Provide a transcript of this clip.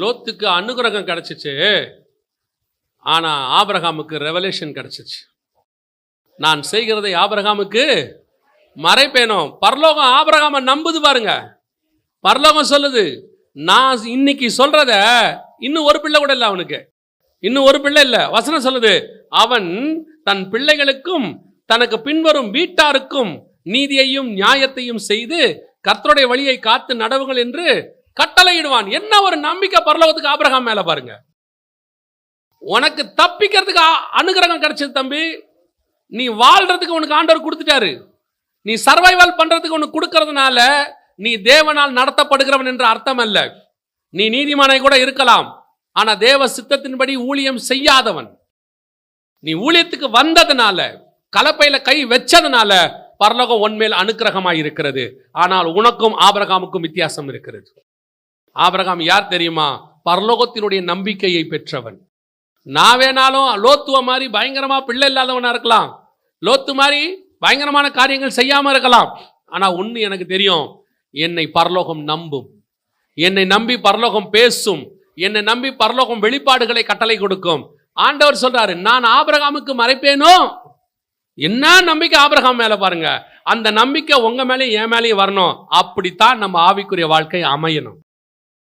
லோத்துக்கு அனுகிரகம் கிடச்சிச்சு. ஆனால் ஆபரகாமுக்கு ரெவலேஷன் கிடைச்சிச்சு. நான் செய்கிறதை ஆபரகாமுக்கு மறைப்பேனும். பரலோகம் ஆபரகாம நம்புது பாருங்க. பரலோகம் சொல்லுது நான் இன்னைக்கு சொல்றத இன்னும் ஒரு பிள்ளை கூட இல்லை அவனுக்கு. இன்னும் ஒரு பிள்ளை இல்லை. வசனம் சொல்லுது அவன் தன் பிள்ளைகளுக்கும் தனக்கு பின்வரும் வீட்டாருக்கும் நீதியையும் நியாயத்தையும் செய்து கர்த்தருடைய வழியை காத்து நடவுகள் என்று தலையிடுவான். என்ன ஒரு நம்பிக்கை பரலோகத்துக்கு ஆபிரகாம் மேல பாருங்க. உனக்கு தப்பிக்கிறதுக்கு அனுகிரகம் கிடைச்சது தம்பி. நீ வாழ்றதுக்கு உனக்கு ஆண்டவர் கொடுத்துட்டாரு. நீ சர்வைவல் பண்றதுக்கு உனக்கு கொடுக்கறதுனால நீ தேவனால் நடத்தப்படுகிறவன் என்ற அர்த்தம் அல்ல நீ நீதிமானை கூட இருக்கலாம். ஆனா தேவ சித்தத்தின்படி ஊழியம் செய்யாதவன். நீ ஊழியத்துக்கு வந்ததுனால கலப்பையில கை வச்சதுனால பரலோகம் உன்மேல் அனுக்கிரகமாய் இருக்கிறது. ஆனால் உனக்கும் ஆபரகாமுக்கும் வித்தியாசம் இருக்கிறது. ஆபிரகாம் யார் தெரியுமா? பரலோகத்தினுடைய நம்பிக்கையை பெற்றவன். நான் வேணாலும் லோத்துவ மாதிரி பயங்கரமா பிள்ளை இல்லாதவனா இருக்கலாம். லோத்து மாதிரி பயங்கரமான காரியங்கள் செய்யாம இருக்கலாம். ஆனா ஒண்ணு எனக்கு தெரியும் என்னை பரலோகம் நம்பும். என்னை நம்பி பரலோகம் பேசும். என்னை நம்பி பரலோகம் வெளிப்பாடுகளை கட்டளை கொடுக்கும். ஆண்டவர் சொல்றாரு நான் ஆபிரகாமுக்கு மறைப்பேனோ? என்ன நம்பிக்கை ஆபிரகாம் மேல பாருங்க. அந்த நம்பிக்கை உங்க மேலே என் மேலேயும் வரணும். அப்படித்தான் நம்ம ஆவிக்குரிய வாழ்க்கை அமையணும்.